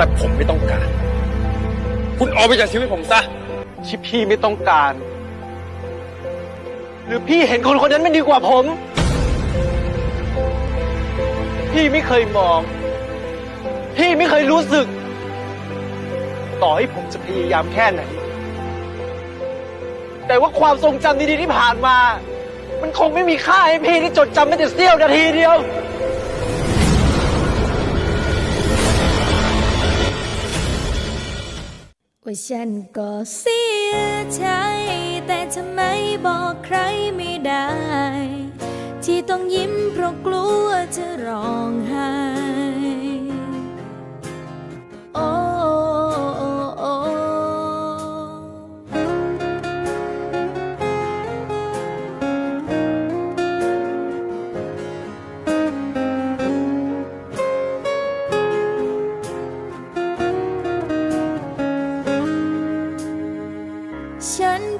แต่ผมไม่ต้องการ คุณออกไปจากชีวิตผมซะที่พี่ไม่ต้องการ หรือพี่เห็นคนคนนั้นไม่ดีกว่าผม พี่ไม่เคยมอง พี่ไม่เคยรู้สึก ต่อให้ผมจะพยายามแค่ไหน แต่ว่าความทรงจำดีๆที่ผ่านมา มันคงไม่มีค่าให้พี่ที่จดจำไม่แต่เสี้ยวนาทีเดียว ว่าฉันก็เสียใจ แต่ทำไมบอกใครไม่ได้ ที่ต้องยิ้มเพราะกลัวจะร้อ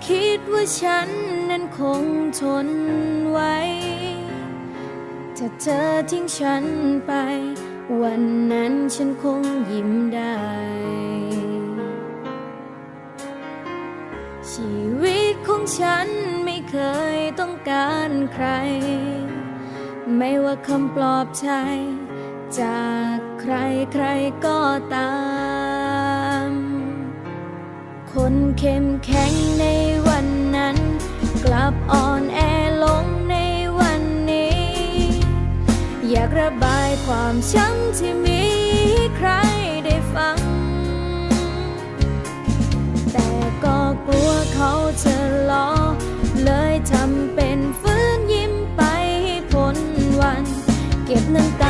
คิดว่าฉันนั้นคงทนไว้ ถ้าเธอทิ้งฉันไป วันนั้นฉันคงยิ้มได้ ชีวิตของฉันไม่เคยต้องการใคร ไม่ว่าคำปลอบใจ จากใครใครก็ตาม คนเข้มแข็งใน บอ่อนแอลงในวันนี้ อยากระบายความช้ำที่มีให้ใครได้ฟัง แต่ก็กลัวเขาจะล้อ เลยทำเป็นฟื้นยิ้มไปให้พ้นวัน เก็บน้ำตา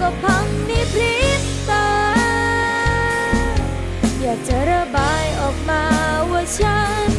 ก็พังในพริบตา อยากจะระบายออกมาว่าฉัน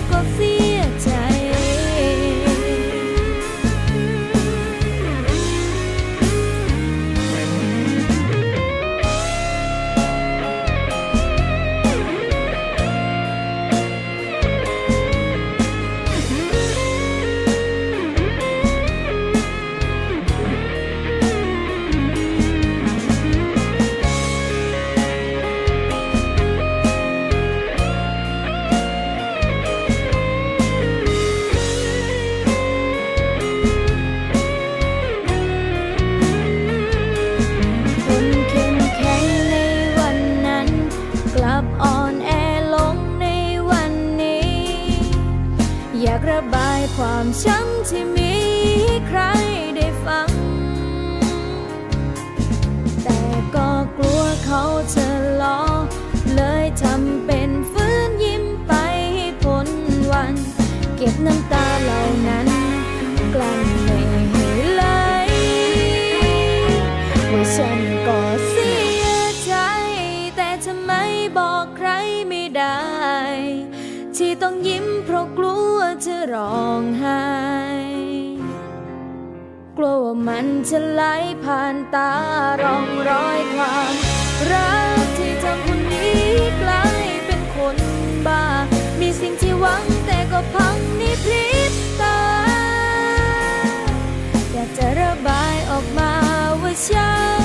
ระบายความช้ำที่มีใครได้ฟัง แต่ก็กลัวเขาจะล้อ เลยทำเป็นฟื้นยิ้มไปให้พ้นวัน เก็บน้ำตาเหล่านั้น กลั้นไม่ให้ไหลว่าฉันก็เสียใจ แต่ทำไมบอกใครไม่ได้ ที่ต้องยิ้มเพราะ จะร้องไห้กลัวว่ามันจะไหลผ่านตาร้องรอยความรักที่ทำคนนี้กลายเป็นคนบ้า มีสิ่งที่หวังแต่ก็พังนิพริบตา อยากจะระบายออกมาว่าฉัน